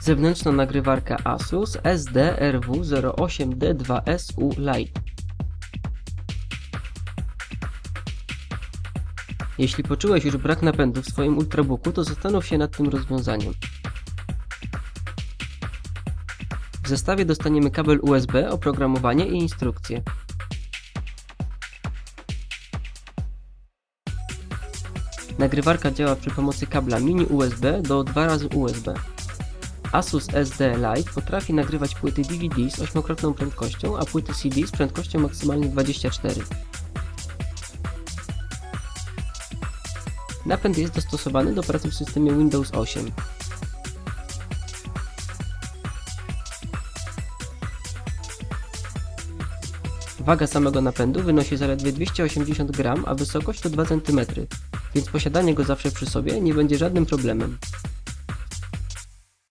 Zewnętrzna nagrywarka Asus SDRW08D2SU Lite. Jeśli poczułeś już brak napędu w swoim ultrabooku, to zastanów się nad tym rozwiązaniem. W zestawie dostaniemy kabel USB, oprogramowanie i instrukcje. Nagrywarka działa przy pomocy kabla mini USB do 2 razy USB. Asus SD Lite potrafi nagrywać płyty DVD z 8-krotną prędkością, a płyty CD z prędkością maksymalnie 24. Napęd jest dostosowany do pracy w systemie Windows 8. Waga samego napędu wynosi zaledwie 280 g, a wysokość to 2 cm, więc posiadanie go zawsze przy sobie nie będzie żadnym problemem.